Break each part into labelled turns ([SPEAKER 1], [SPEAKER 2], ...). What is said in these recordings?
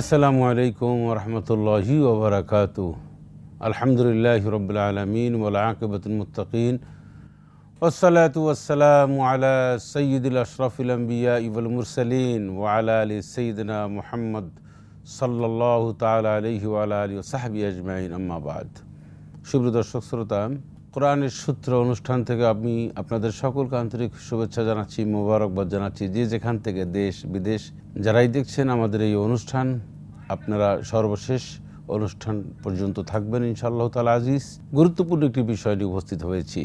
[SPEAKER 1] আসসালামু আলাইকুম রহমতুল্লাহি ওবরাকাত আলহামদুলিল্লাহ রবিল আলমিন ওলাকবতুলমতকিন ওসলাত আলা সঈদুল আশরফুল আম্বিয়া ইবুল ওয়ালা আলী সঈদনা মোহাম্মদ সাল্লাহ তালা আলহি ওয়ালা আলী সাহাবি আজমাইন। আম্মাবাদ সুব্র দর্শক, শ্রোতা, কোরআনের সূত্র অনুষ্ঠান থেকে আমি আপনাদের সকলকে আন্তরিক শুভেচ্ছা জানাচ্ছি, মোবারকবাদ জানাচ্ছি। যে যেখান থেকে দেশ বিদেশ যারাই দেখছেন আমাদের এই অনুষ্ঠান আপনারা সর্বশেষ অনুষ্ঠান পর্যন্ত থাকবেন ইনশাআল্লাহ তালা আজিজ। গুরুত্বপূর্ণ একটি বিষয় নিয়ে উপস্থিত হয়েছি।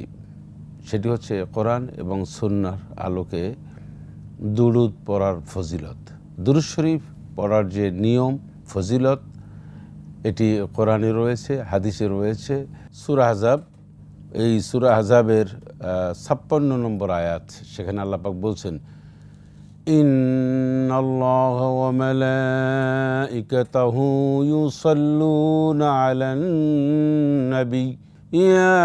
[SPEAKER 1] সেটি হচ্ছে কোরআন এবং সুন্নার আলোকে দুরুদ পড়ার ফজিলত। দুরুদ শরীফ পড়ার যে নিয়ম, ফজিলত, এটি কোরআনে রয়েছে, হাদিসে রয়েছে। সুরা হাজাব এই সুরা হাজাবের ছাপ্পান্ন নম্বর আয়াত, সেখানে আল্লাপাক বলছেন إن الله وملائكته يصلون على النبي يا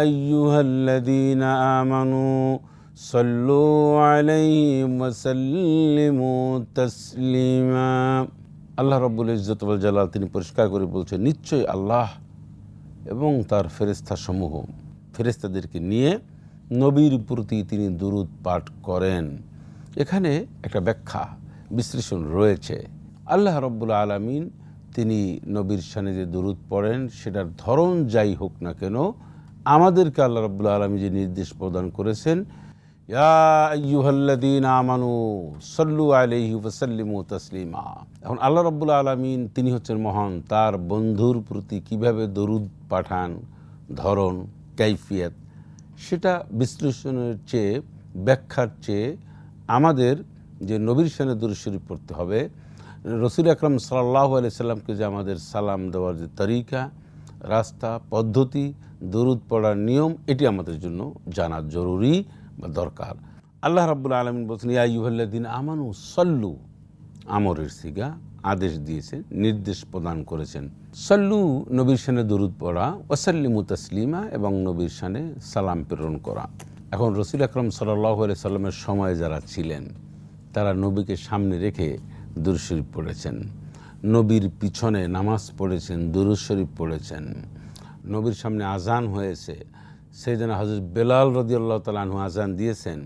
[SPEAKER 1] أيها الذين آمنوا صلوا عليه وسلموا تسليما আল্লাহ রব্বুল ইজ্জতুল জালাল তিনি পরিষ্কার করে বলছেন নিশ্চয়ই আল্লাহ এবং তার ফেরেস্তা সমূহ ফেরেস্তাদেরকে নিয়ে নবীর প্রতি তিনি দুরুদ পাঠ করেন এখানে একটা ব্যাখ্যা, বিশ্লেষণ রয়েছে। আল্লাহ রব্বুল আলমিন তিনি নবীর সানে যে দুরুদ পড়েন, সেটার ধরন যাই হোক না কেন, আমাদেরকে আল্লাহ রব্বুল আলমী যে নির্দেশ প্রদান করেছেন ইয়ুহাল্লাদিন আমানু সল্লু আলহি ওসাল্লিমু তসলিমা। এখন আল্লাহ রব্বুল আলমিন তিনি হচ্ছেন মহান, তার বন্ধুর প্রতি কীভাবে দরুদ পাঠান, ধরন, কাইফিয়ত, সেটা বিশ্লেষণের চেয়ে, ব্যাখ্যার চেয়ে আমাদের যে নবীর সানে দরুদ শরীফ পড়তে হবে, রসুল আকরম সাল্লাহ আলি সাল্লামকে যে আমাদের সালাম দেওয়ার যে তরিকা, রাস্তা, পদ্ধতি, দরুদ পড়ার নিয়ম, এটি আমাদের জন্য জানা জরুরি বা দরকার। আল্লাহ রাবুল আলমিন বলছেন ইয়াইহ্লাদিন আমানু সল্লু। আমরের সিগা আদেশ দিয়েছেন নির্দেশ প্রদান করেছেন। সল্লু, নবীর সানে দরুদ পড়া ওসাল্লিমু তসলিমা এবং নবীর সানে সালাম প্রেরণ করা। এখন রসুল আকরম সাল্লাহ সাল্লামের সময় যারা ছিলেন, তারা নবীকে সামনে রেখে দুরুদ শরীফ পড়েছেন। নবীর পিছনে নামাজ পড়েছেন, দুরুদ শরীফ পড়েছেন। নবীর সামনে আজান হয়েছে। সেই জন্য হজরত বেলাল রদি আল্লাহ তালাহু আজান দিয়েছেন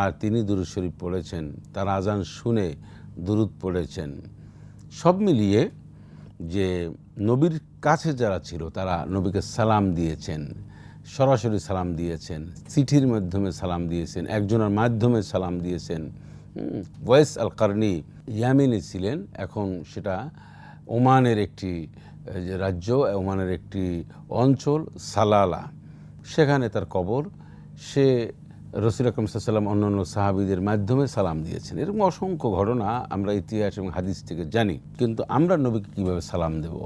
[SPEAKER 1] আর তিনি দুরুদ শরীফ পড়েছেন। তার আজান শুনে দুরুদ পড়েছেন। সব মিলিয়ে যে নবীর কাছে যারা ছিল, তারা নবীকে সালাম দিয়েছেন। সরাসরি সালাম দিয়েছেন, চিঠির মাধ্যমে সালাম দিয়েছেন, একজনের মাধ্যমে সালাম দিয়েছেন। ওয়েস আল কারনি ইয়ামিনে ছিলেন, এখন সেটা ওমানের একটি রাজ্য, ওমানের একটি অঞ্চল, সালালা। সেখানে তার কবর, সে রসুল আকরম সাল্লাম অন্যান্য সাহাবিদের মাধ্যমে সালাম দিয়েছেন। এরকম অসংখ্য ঘটনা আমরা ইতিহাস এবং হাদিস থেকে জানি। কিন্তু আমরা নবীকে কীভাবে সালাম দেব?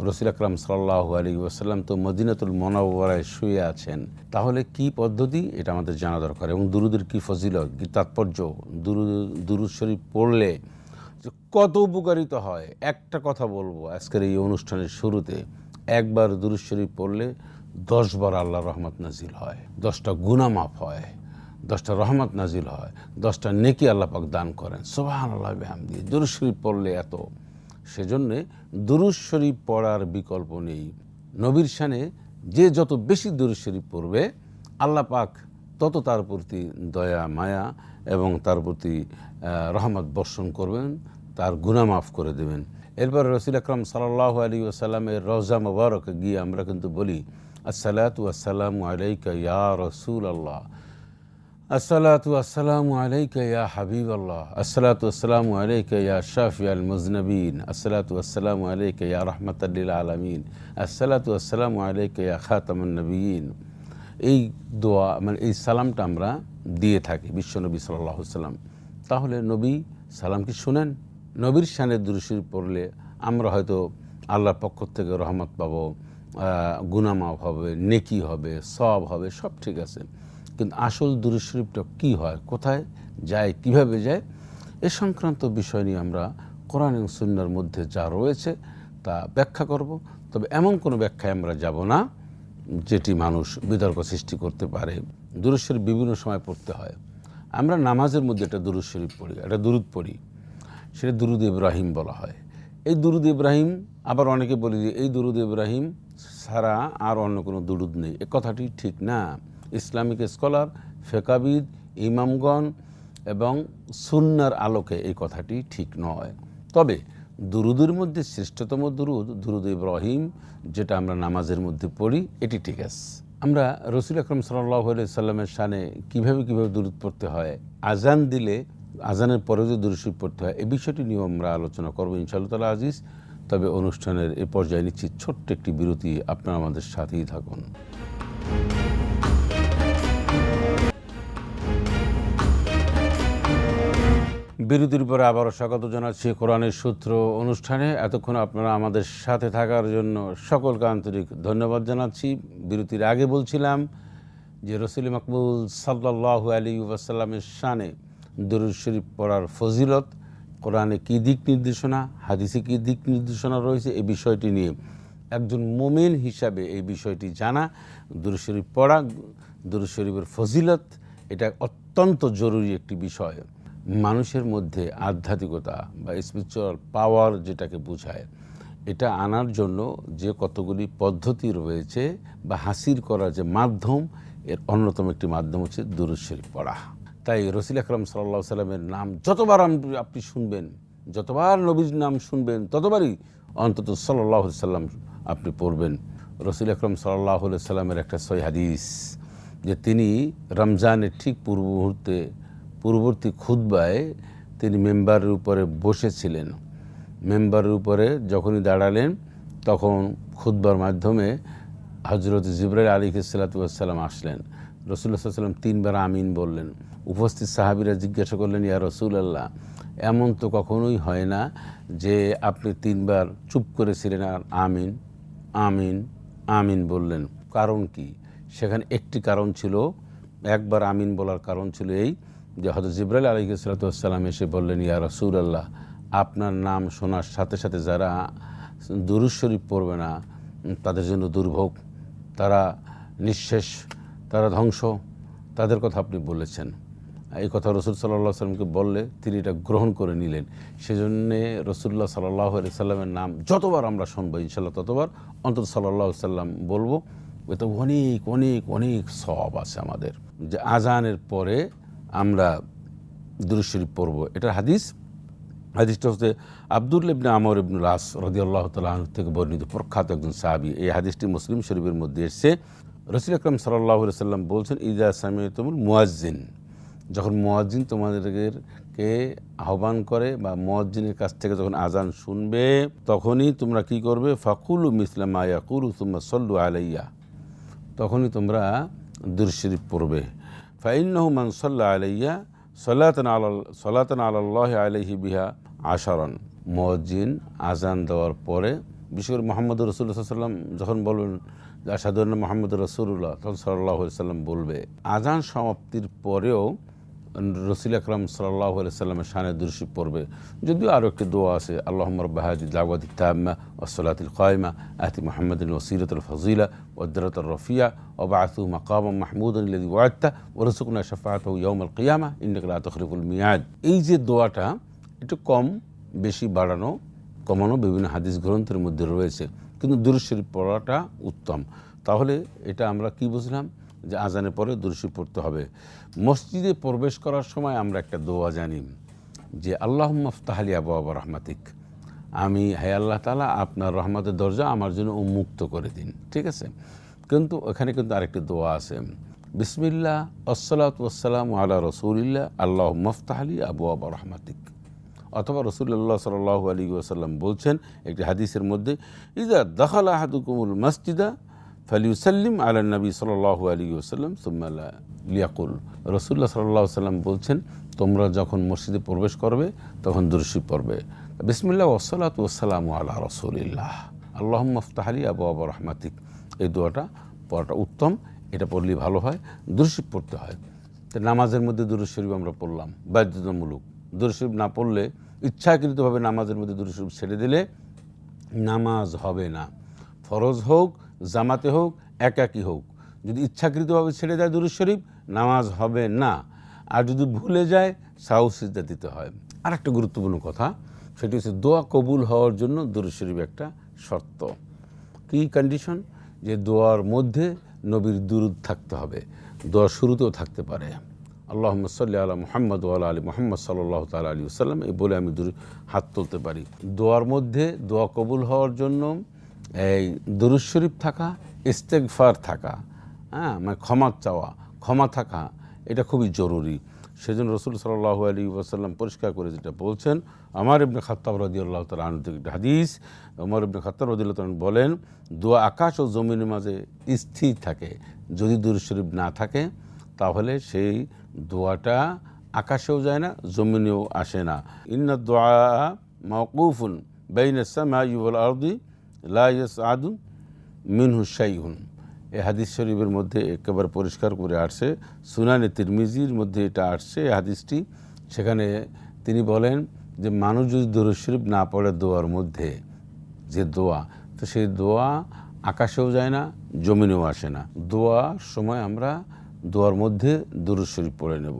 [SPEAKER 1] রসুল আকরাম সাল্লাহ আলী ওয়াসাল্লাম তো মদিনাতুল মনাবরায় শুয়ে আছেন। তাহলে কি পদ্ধতি? এটা আমাদের জানা দরকার। এবং দুরুদের কি ফজিলত, কি তাৎপর্য? দুরু, দুরুদ শরীফ পড়লে কত উপকারিত হয়? একটা কথা বলব আজকের এই অনুষ্ঠানের শুরুতে। একবার দুরুদ শরীফ পড়লে দশবার আল্লাহ রহমত নাজিল হয়। দশটা গুনামাফ হয়। দশটা রহমত নাজিল হয়। দশটা নেকি আল্লাহ পাক দান করেন। সোহান আল্লাহ দিয়ে দুরুদ শরীফ পড়লে এত সেজন্যে দুরুদ শরীফ পড়ার বিকল্প নেই। নবীর শানে যে যত বেশি দুরুদ শরীফ পড়বে, আল্লাহ পাক তত তার প্রতি দয়া, মায়া এবং তার প্রতি রহমত বর্ষণ করবেন, তার গুনামাফ করে দেবেন। এরপর রসুল আকরম সাল্লাহ আলী ওসাল্লামের রওজা মুবারকে গিয়ে আমরা কিন্তু বলি, আসসালাতু আসসালামু আলাইকা ইয়া রসুল আল্লাহ আসসালাতু আসসালামু আলাইকা ইয়া হাবিব আল্লাহ আসসালাতু আসসালামু আলাইকা ইয়া শাফি আল মুজনবিন। আসসালাতু আসসালামু আলাইকা ইয়া রহমতাল্লিল আলমিন। আসসালাতু আসসালামু আলাইকা ইয়া খাতামুন নবীন। এই দোয়া মানে এই সালামটা আমরা দিয়ে থাকি বিশ্বনবী সাল্লাহ সাল্লাম। তাহলে নবী সালাম কি শুনেন? নবীর শানের দুরুশরীফ পড়লে আমরা হয়তো আল্লাহর পক্ষ থেকে রহমত পাবো গুনামাফ হবে, নেকি হবে সব হবে, সব ঠিক আছে। কিন্তু আসল দুরুদ শরীফটা কী হয়, কোথায় যায়, কীভাবে যায়, এ সংক্রান্ত বিষয় নিয়ে আমরা কোরআন এবং সুন্নার মধ্যে যা রয়েছে তা ব্যাখ্যা করব। তবে এমন কোনো ব্যাখ্যায় আমরা যাব না যেটি মানুষ বিতর্ক সৃষ্টি করতে পারে দুরুদ শরীফ বিভিন্ন সময় পড়তে হয়। আমরা নামাজের মধ্যে একটা দুরুদ শরীফ পড়ি, একটা দুরুদ পড়ি, সেটা দুরুদ ইব্রাহিম বলা হয়। এই দুরুদ ইব্রাহিম, আবার অনেকে বলি যে এই দুরুদ ইব্রাহিম ছাড়া আর অন্য কোনো দুরুদ নেই। এ কথাটি ঠিক না। ইসলামিক স্কলার, ফেকাবিদ, ইমামগণ এবং সুন্নার আলোকে এই কথাটি ঠিক নয়। তবে দুরুদের মধ্যে শ্রেষ্ঠতম দুরুদ দুরুদ ইব্রাহিম, যেটা আমরা নামাজের মধ্যে পড়ি, এটি ঠিক আছে। আমরা রসুল আকরম সাল্লাহ সাল্লামের সানে কীভাবে কীভাবে দুরুদ পড়তে হয় আজান দিলে আজানের পরে যে দুরুশিব পড়তে হয় এই বিষয়টি নিয়ে আমরা আলোচনা করব ইনশাআল্লাহ তালা আজিজ। তবে অনুষ্ঠানের এ পর্যায়ে নিচ্ছি ছোট্ট একটি বিরতি, আপনারা আমাদের সাথেই থাকুন। বিরতির পরে আবারও স্বাগত জানাচ্ছি কোরআনের সূত্র অনুষ্ঠানে। এতক্ষণ আপনারা আমাদের সাথে থাকার জন্য সকলকে আন্তরিক ধন্যবাদ জানাচ্ছি। বিরতির আগে বলছিলাম যে রসুল মকবুল সাল্লাহ আলী ওয়াসাল্লামের শানে দরুদ শরীফ পড়ার ফজিলত, কোরআনে কী দিক নির্দেশনা, হাদিসে কী দিক নির্দেশনা রয়েছে, এই বিষয়টি নিয়ে একজন মোমেন হিসাবে এই বিষয়টি জানা। দুরুদ শরীফ পড়া, দুরুদ শরীফের ফজিলত, এটা অত্যন্ত জরুরি একটি বিষয়। মানুষের মধ্যে আধ্যাত্মিকতা বা স্পিরিচুয়াল পাওয়ার যেটাকে বোঝায়, এটা আনার জন্য যে কতগুলি পদ্ধতি রয়েছে বা হাসিল করার যে মাধ্যম, এর অন্যতম একটি মাধ্যম হচ্ছে দুরুদ পড়া। তাই রসিল আকরম সাল্লা সাল্লামের নাম যতবার আপনি শুনবেন, যতবার নবীর নাম শুনবেন, ততবারই অন্তত সাল্লাহ সাল্লাম আপনি পড়বেন। রসুল আকরম সাল্লাহ সাল্লামের একটা সই হাদিস যে তিনি রমজানের ঠিক পূর্ব মুহূর্তে পূর্ববর্তী খুদ্বায় তিনি মেম্বারের উপরে বসেছিলেন। মেম্বারের উপরে যখনই দাঁড়ালেন, তখন খুদ্বার মাধ্যমে হজরত জিব্রাইল আলী সাল্লাম আসলেন। রসুল্লাহ সাল্লাম তিনবার আমিন বললেন। উপস্থিত সাহাবিরা জিজ্ঞাসা করলেন, ইয়া রসুল আল্লাহ এমন তো কখনোই হয় না যে আপনি তিনবার চুপ করেছিলেন আর আমিন আমিন আমিন বললেন। কারণ কি? সেখানে একটি কারণ ছিল, একবার আমিন বলার কারণ ছিল এই যে হয়তো জিব্রাইল আলী সালাতাম এসে বললেন, ইয়া রসুল আল্লাহ আপনার নাম শোনার সাথে সাথে যারা দুরুদ শরীফ পড়বে না, তাদের জন্য দুর্ভোগ। তারা নিঃশেষ, তারা ধ্বংস। তাদের কথা আপনি বলেছেন। এই কথা রসুল সাল্লাহ সাল্লামকে বললে তিনি এটা গ্রহণ করে নিলেন। সেজন্যে রসুল্লাহ সাল্লাহ সাল্লামের নাম যতবার আমরা শুনব ইনশাল্লাহ ততবার অন্তত সাল্লাহ সাল্লাম বলব, এতে অনেক অনেক অনেক সব আছে আমাদের। যে আজানের পরে আমরা দুরুশরীফ পড়ব। এটার হাদিস, হাদিসটা হচ্ছে আব্দুল ইবনে আমর ইবনুল রাস রদি আল্লাহ তালাহ থেকে বর্ণিত, প্রখ্যাত একজন সাহাবি। এই হাদিসটি মুসলিম শরীফের মধ্যে এসছে। রসুল আকরম সাল্লাহ সাল্লাম বলছেন ইদা সামিয়তুমুল মুয়াজ্জিন। যখন মুয়াজ্জিন তোমাদেরকে আহ্বান করে বা মুয়াজ্জিনের কাছ থেকে যখন আজান শুনবে, তখনই তোমরা কি করবে? ফাকুলু মিসলাম আয়াকুলু তুম্মা সল্লু আলাইয়া। তখনই তোমরা দুরশরীফ পড়বে। ফাইন্নাহু মান সাল্লা আলাইয়া সলাতন আল সলাতন আল্লাহ আলহি বিহা আশারন মসজিদ আজান দেওয়ার পরে বিশেষ করে মোহাম্মদ রসুল্লাহাম যখন বলবেন আসাদুল্লাহ মোহাম্মদ রসুল্লাহ তখন সাল্লাহ সাল্লাম বলবে। আজান সমাপ্তির পরেও রসুল আকরাম সাল্লাহ সাল্লামের শানে দুরশিব পড়বে যদিও আরও একটি দোয়া আছে আল্লাহ বাহাদি দাওয়াদি তাম্মা ওসলাতিল কয়মা আহতি মোহাম্মদিন ওসিরতুল ফজিলা ওদ্দরত রফিয়া ওবাআতু মাকাম মাহমুদ ইল্লাদি ওয়াত্তা ওরসুকনা শফাত ইয়ৌমল কিয়ামা ইন্নকলা তখরিফুল মিয়াদ এই যে দোয়াটা একটু কম বেশি বাড়ানো কমানো বিভিন্ন হাদিস গ্রন্থের মধ্যে রয়েছে কিন্তু দুরুশরীফ পড়াটা উত্তম তাহলে এটা আমরা কি বুঝলাম যে আজানের পরে দুরুশরীফ পড়তে হবে। মসজিদে প্রবেশ করার সময় আমরা একটা দোয়া জানি যে আল্লাহ মফতাহালি আবু আবু রহমাতিক। আমি, হে আল্লাহ তালা আপনার রহমতের দরজা আমার জন্য উন্মুক্ত করে দিন। ঠিক আছে? কিন্তু ওখানে কিন্তু আরেকটি দোয়া আছে। বিসমিল্লা আসসালাত ওয়াসালাম আল্লাহ রসুলিল্লাহ আল্লাহ মফতাহালি আবু আবু রহমাতিক। অথবা রসুল্লাহ সাল আলী ওসাল্লাম বলছেন, একটি হাদিসের মধ্যে ইদা দখল আহাদুকুমুল মসজিদা ফালিউসাল্লিম আলা নবী সাল আলী ওসাল্লাম সুম্মাল্লা লিয়াকুল রসুল্লাহ সাল্লাহ সাল্লাম বলছেন, তোমরা যখন মসজিদে প্রবেশ করবে, তখন দুরশি পড়বে। বিসমিল্লা ওসলাত ওসালাম আল্লাহ রসুলিল্লাহ। আল্লাহ মফতাহালি আবু আবু রহমাতিক। এই দোয়াটা পড়াটা উত্তম, এটা পড়লেই ভালো হয় দুরশিব পড়তে হয়। তো নামাজের মধ্যে দুরুদ শরীফ আমরা পড়লাম, বাধ্যতামূলক। দুরুদ না পড়লে ইচ্ছাকৃতভাবে নামাজের মধ্যে দুরুদ ছেড়ে দিলে নামাজ হবে না। ফরজ হোক জামাতে হোক একাকি হোক। যদি ইচ্ছাকৃতভাবে ছেড়ে দেয় দুরুদ শরীফ, নামাজ হবে না। আর যদি ভুলে যায় সাহু সিজদা দিতে হয়। আর একটা গুরুত্বপূর্ণ কথা, সেটি হচ্ছে দোয়া কবুল হওয়ার জন্য দুরুদ শরীফ একটা শর্ত। কি কন্ডিশন যে দোয়ার মধ্যে নবীর দুরুদ থাকতে হবে। দোয়ার শুরুতেও থাকতে পারে। আল্লাহ সাল্লি আলা মোহাম্মদ ওয়ালা আলী মোহাম্মদ সাল্লাহ তালা আলী সাল্লাম এই বলে আমি দুরু হাত তুলতে পারি। দোয়ার মধ্যে দোয়া কবুল হওয়ার জন্য এই দুরুদ শরীফ থাকা ইস্তেকফার থাকা হ্যাঁ মানে ক্ষমা চাওয়া, ক্ষমা থাকা, এটা খুবই জরুরি। সেজন্য রসুল সাল্লাহ আলী ওয়াসাল্লাম পরিষ্কার করে যেটা বলছেন আমার ইবনে খাত্তাব রদি আল্লাহ তালা আনু হাদিস আমার ইবনে খাত্তাব রদি আল্লাহ তাআলা বলেন, দোয়া আকাশ ও জমিনের মাঝে স্থির থাকে। যদি দুরুদ শরীফ না থাকে, তাহলে সেই দোয়াটা আকাশেও যায় না, জমিনেও আসে না। ইন্না দোয়া মকুফুন বেইন সামাইল আরদি লা আদু মিনহু শাইহুন এই হাদিস শরীফের মধ্যে একেবারে পরিষ্কার করে আসছে। সুনানে তিরমিজির মধ্যে এটা আসছে, এ হাদিসটি। সেখানে তিনি বলেন যে, মানুষ যদি দরুদ শরীফ না পড়ে দোয়ার মধ্যে, যে দোয়া, তো সেই দোয়া আকাশেও যায় না, জমিনেও আসে না। দোয়ার সময় আমরা দোয়ার মধ্যে দরুদ শরীফ পড়ে নেব।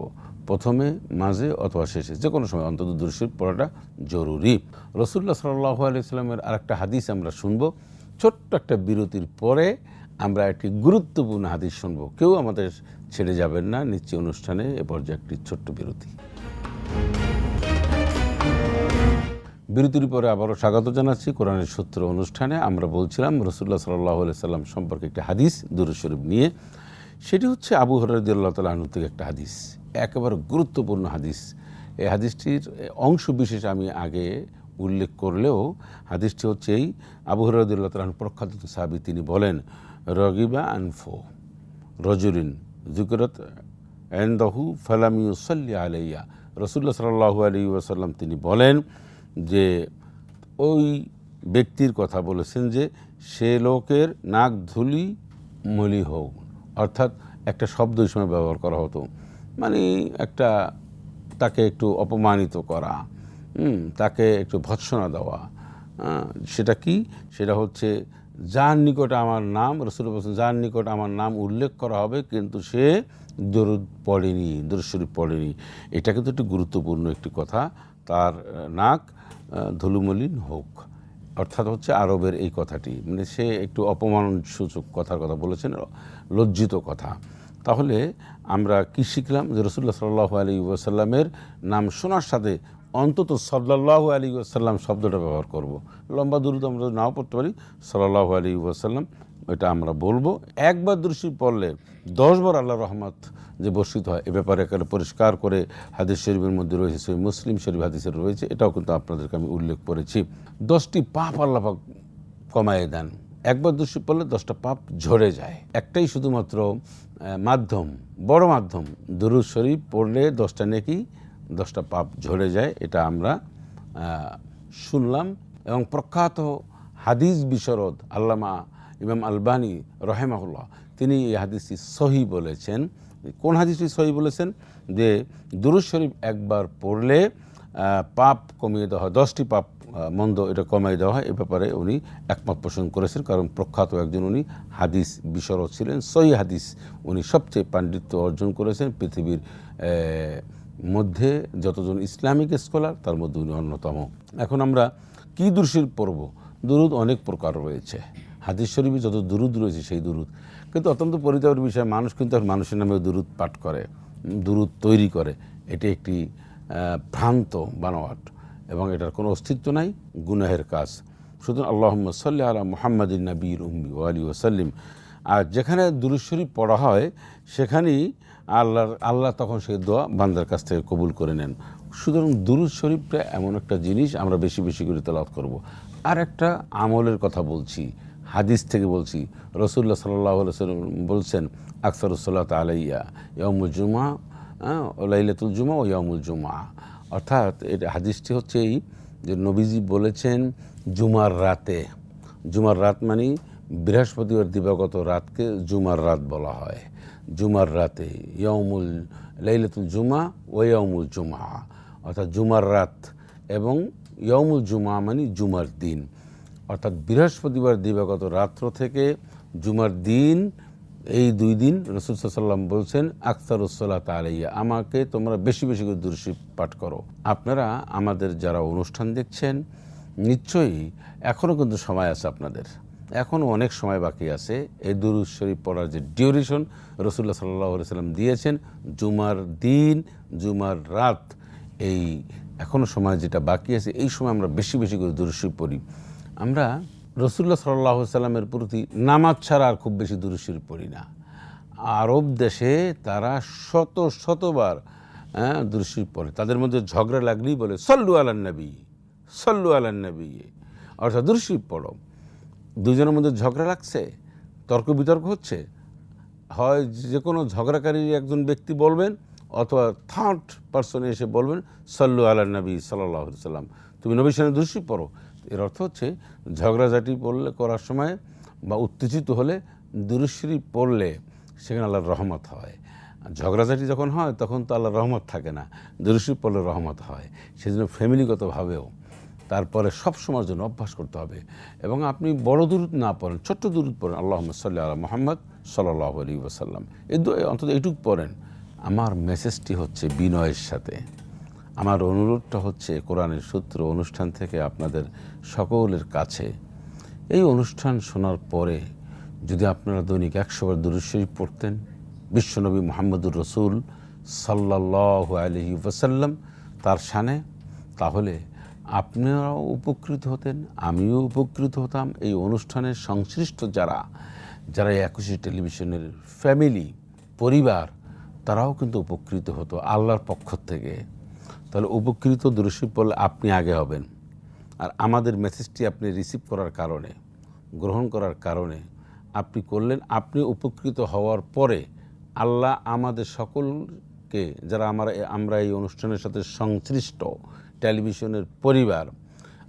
[SPEAKER 1] প্রথমে, মাঝে অথবা শেষে যে কোনো সময়, অন্তত দরুদ শরীফ পড়াটা জরুরি। রসুল্লাহ সাল্লাহ আলাইস্লামের আরেকটা হাদিস আমরা শুনব। ছোট্ট একটা বিরতির পরে আমরা একটি গুরুত্বপূর্ণ হাদিস শুনব। কেউ আমাদের ছেড়ে যাবেন না নিচ্ছে অনুষ্ঠানে এ পর্যায়ে একটি ছোট্ট বিরতি। বিরতির পরে আবারও স্বাগত জানাচ্ছি কোরআনের সূত্র অনুষ্ঠানে। আমরা বলছিলাম রসুল্লাহ সাল্লাহ সাল্লাম সম্পর্কে একটি হাদিস দুরুদ শরীফ নিয়ে। সেটি হচ্ছে আবু হরদুল্লাহ তালা আনু থেকে একটা হাদিস। একেবারে গুরুত্বপূর্ণ হাদিস। এই হাদিসটির অংশ বিশেষ আমি আগে উল্লেখ করলেও হাদিসটি হচ্ছে এই আবু হরদুল্লাহ প্রখ্যাত সাহাবি। তিনি বলেন, রগিবা আনফো রজুলিন জুকরত এন্দাহু ফালামিউ সাল্লি আলাইয়া। রসুল্লাহ সাল্লাহু আলী ওয়াসাল্লাম তিনি বলেন যে, ওই ব্যক্তির কথা বলেছেন যে, সে লোকের নাক ধুলি মলি হোক। অর্থাৎ একটা শব্দ সময় ব্যবহার করা হতো। মানে একটা তাকে একটু অপমানিত করা তাকে একটু ভৎসনা দেওয়া সেটা কি? সেটা হচ্ছে যার নিকট আমার নাম রসুল যার নিকট আমার নাম উল্লেখ করা হবে, কিন্তু সে দরুদ পড়েনি দরুদশরীফ পড়েনি। এটা কিন্তু একটি গুরুত্বপূর্ণ একটি কথা। তার নাক ধুলুমলিন হোক, অর্থাৎ হচ্ছে আরবের এই কথাটি। মানে সে একটু অপমানসূচক কথার কথা বলেছেন, লজ্জিত কথা। তাহলে আমরা কি শিখলাম যে রসুল্লাহ সাল্লাহ আলী ওয়াসাল্লামের নাম শোনার সাথে অন্তত সাল্লাহ আলী ওয়াসাল্লাম শব্দটা ব্যবহার করব। লম্বা দূরত আমরা নাও পড়তে পারি। সাল্লাহ আলী ওয়াসাল্লাম, এটা আমরা বলব। একবার দৃষ্টি পড়লে দশবার আল্লাহ রহমত যে বর্ষিত হয়, এ ব্যাপারে একেবারে পরিষ্কার করে হাদিস শরীফের মধ্যে রয়েছে সেই মুসলিম শরীফ হাদিসের রয়েছে, এটাও কিন্তু আপনাদেরকে আমি উল্লেখ করেছি। দশটি পাপ আল্লাহ কমায় দেন। একবার দোষী পড়লে দশটা পাপ ঝরে যায়। একটাই শুধুমাত্র মাধ্যম, বড় মাধ্যম, দুরুদ শরীফ পড়লে দশটা নেকি, দশটা পাপ ঝরে যায়, এটা আমরা শুনলাম। এবং প্রখ্যাত হাদিস বিশরদ আল্লামা ইমাম আলবানী রহেমাহুল্লাহ, তিনি এই হাদিসটি সহি বলেছেন। কোন হাদিসটি সহি বলেছেন? যে দুরুদ শরীফ একবার পড়লে পাপ কমিয়ে দেওয়া হয়, দশটি পাপ মন্দ এটা কমিয়ে দেওয়া হয়, এ ব্যাপারে উনি একমত পোষণ করেছেন। কারণ প্রখ্যাত একজন উনি হাদিস বিশরদ ছিলেন, সহি হাদিস উনি সবচেয়ে পাণ্ডিত্য অর্জন করেছেন পৃথিবীর মধ্যে যতজন ইসলামিক স্কলার, তার মধ্যে উনি অন্যতম। এখন আমরা কি দুরুদ পড়ব? দুরুদ অনেক প্রকার রয়েছে। হাদিস শরীফে যত দুরুদ রয়েছে, সেই দুরুদ। কিন্তু অত্যন্ত পরিতাপের বিষয়, মানুষ কিন্তু আর মানুষের নামে দুরুদ পাঠ করে দুরুদ তৈরি করে। এটি একটি ভ্রান্ত বানোয়াট। এবং এটার কোনো অস্তিত্ব নাই গুনাহের কাজ। সুতরাং আল্লাহ সাল্লি আলা মোহাম্মদিন নবীর উম্মি আলী ওসাল্লিম আর যেখানে দুরুদ শরীফ পড়া হয় সেখানেই আল্লাহর আল্লাহ তখন সেই দোয়া বান্দার কাছ থেকে কবুল করে নেন। সুতরাং দুরুদ শরীফটা এমন একটা জিনিস আমরা বেশি বেশি করে তেলাওয়াত করব। আর একটা আমলের কথা বলছি হাদিস থেকে বলছি। রসুল্লাহ সাল্লাহ বলছেন আকসরুসল্লাহ আলাইয়া ইয়মুল জুমা হ্যাঁ, ও লাইলাতুল জুমা ও ইয়মুল জুমা অর্থাৎ এটা হাদিসটি হচ্ছে এই যে নবীজি বলেছেন, জুমার রাতে। জুমার রাত মানে বৃহস্পতিবার দিবাগত রাতকে জুমার রাত বলা হয়। জুমার রাতে ইয়মুল লাইলাতুল জুমা ও ইয়মুল জুমা। অর্থাৎ জুমার রাত এবং ইয়মুল জুমা মানে জুমার দিন। অর্থাৎ বৃহস্পতিবার দিবাগত রাত্র থেকে জুমার দিন এই দুই দিন রসুল সাল্লাম বলছেন আখতার উসলাত আলাইয়া, আমাকে তোমরা বেশি বেশি করে দুরুশি পাঠ করো। আপনারা আমাদের যারা অনুষ্ঠান দেখছেন, নিশ্চয়ই এখনও কিন্তু সময় আছে আপনাদের। এখনও অনেক সময় বাকি আছে। এই দুরুদ শরীফ পড়ার যে ডিউরেশন রসুল্লাহ সাল্লাহ সাল্লাম দিয়েছেন, জুমার দিন, জুমার রাত, এই এখনও সময় যেটা বাকি আছে, এই সময় আমরা বেশি বেশি করে দুরুশরীফ পড়ি। আমরা রসুল্লাহ সাল্লাহ সাল্লামের প্রতি নামাজ ছাড়া আর খুব বেশি দুরুশরীফ পড়ি না। আরব দেশে তারা শত, শতবার হ্যাঁ দুরুশরীফ পড়ে। তাদের মধ্যে ঝগড়া লাগলেই বলে, সল্লু আলান নবী, সল্লু আলান নবী। অর্থাৎ দুরুশরীফ পড়ো। দুজনের মধ্যে ঝগড়া লাগছে, তর্ক বিতর্ক হচ্ছে। হয় যে কোনো ঝগড়াকারী একজন ব্যক্তি বলবেন, অথবা থার্ড পার্সন এসে বলবেন, সল্লু আল্লাহ নবী সাল্লাহ সাল্লাম, তুমি নবী সামনে দোষী পড়ো। এর অর্থ হচ্ছে ঝগড়াঝাটি পড়লে, করার সময় বা উত্তেজিত হলে, দুরুশ্রী পড়লে সেখানে আল্লাহর রহমত হয়। ঝগড়াঝাটি যখন হয়, তখন তো আল্লাহর রহমত থাকে না। দুরুশ্রী পড়লে রহমত হয়। সেজন্য ফ্যামিলিগতভাবেও তারপরে সব সময়ের জন্য অভ্যাস করতে হবে। এবং আপনি বড় দূরত না পড়েন, ছোট্ট দূরত পড়েন আল্লাহ সাল্লাহ আলা মোহাম্মদ সাল্লাহ আলী ওসাল্লাম এই অন্তত এইটুক পড়েন। আমার মেসেজটি হচ্ছে বিনয়ের সাথে। আমার অনুরোধটা হচ্ছে কোরআনের সূত্র অনুষ্ঠান থেকে আপনাদের সকলের কাছে। এই অনুষ্ঠান শোনার পরে যদি আপনারা দৈনিক একশোবার দুরুশরীফ পড়তেন, বিশ্বনবী মোহাম্মদুর রসুল সাল্লাহ আলহি ওসাল্লাম তার শানে, তাহলে আপনারাও উপকৃত হতেন, আমিও উপকৃত হতাম। এই অনুষ্ঠানের সংশ্লিষ্ট যারা যারা একুশে টেলিভিশনের ফ্যামিলি, পরিবার, তারাও কিন্তু উপকৃত হতো আল্লাহর পক্ষ থেকে। তাহলে উপকৃত দৃশ্যি পড়লে আপনি আগে হবেন। আর আমাদের মেসেজটি আপনি রিসিভ করার কারণে, গ্রহণ করার কারণে আপনি করলেন, আপনি উপকৃত হওয়ার পরে আল্লাহ আমাদের সকলকে, যারা আমরা আমরা এই অনুষ্ঠানের সাথে সংশ্লিষ্ট টেলিভিশনের পরিবার,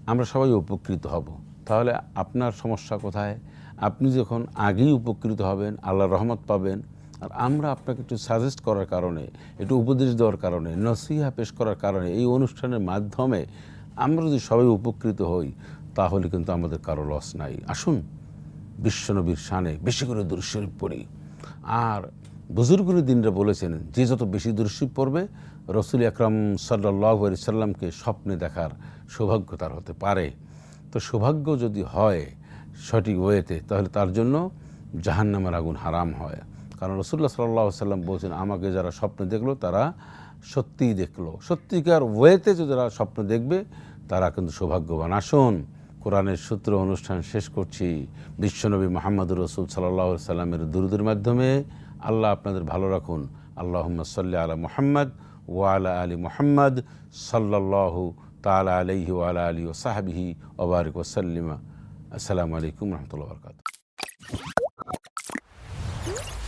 [SPEAKER 1] আমরা সবাই উপকৃত হব। তাহলে আপনার সমস্যা কোথায়? আপনি যখন আগেই উপকৃত হবেন, আল্লাহর রহমত পাবেন আর আমরা আপনাকে একটু সাজেস্ট করার কারণে, একটু উপদেশ দেওয়ার কারণে, নসিহা পেশ করার কারণে এই অনুষ্ঠানের মাধ্যমে আমরা যদি সবাই উপকৃত হই, তাহলে কিন্তু আমাদের কারও লস নাই। আসুন, বিশ্বনবীর শানে বেশি করে দুরশরীফ পড়ি। আর বুজুর্গুলি দিনরা বলেছেন, যে যত বেশি দুরশরীফ পড়বে, রসুল আকরাম সাল্লাহ আলি সাল্লামকে স্বপ্নে দেখার সৌভাগ্য তার হতে পারে। তো সৌভাগ্য যদি হয় সঠিক ওয়েতে, তাহলে তার জন্য জাহান্নামের আগুন হারাম হয়। কারণ রসুল্লাহ সাল্লাহ সাল্লাম বলছেন, আমাকে যারা স্বপ্নে দেখল, তারা সত্যিই দেখল। সত্যিকার ওয়েতে যারা স্বপ্ন দেখবে, তারা কিন্তু সৌভাগ্যবান। আসুন, কোরআনের সূত্র অনুষ্ঠান শেষ করছি। বিশ্বনবী মোহাম্মদুর রসুল সাল্লাহ সাল্লামের দুরুদের মাধ্যমে আল্লাহ আপনাদের ভালো রাখুন। আল্লাহ সাল্লাহ আলা মোহাম্মদ ওয়ালা আলী মোহাম্মদ সাল্লাহ তালা আলহি ওয়ালা আলী ও সাহাবিহি ওবারিক ওসাল্লিমা আসসালামু আলাইকুম রহমতুল্লাহ বরকাত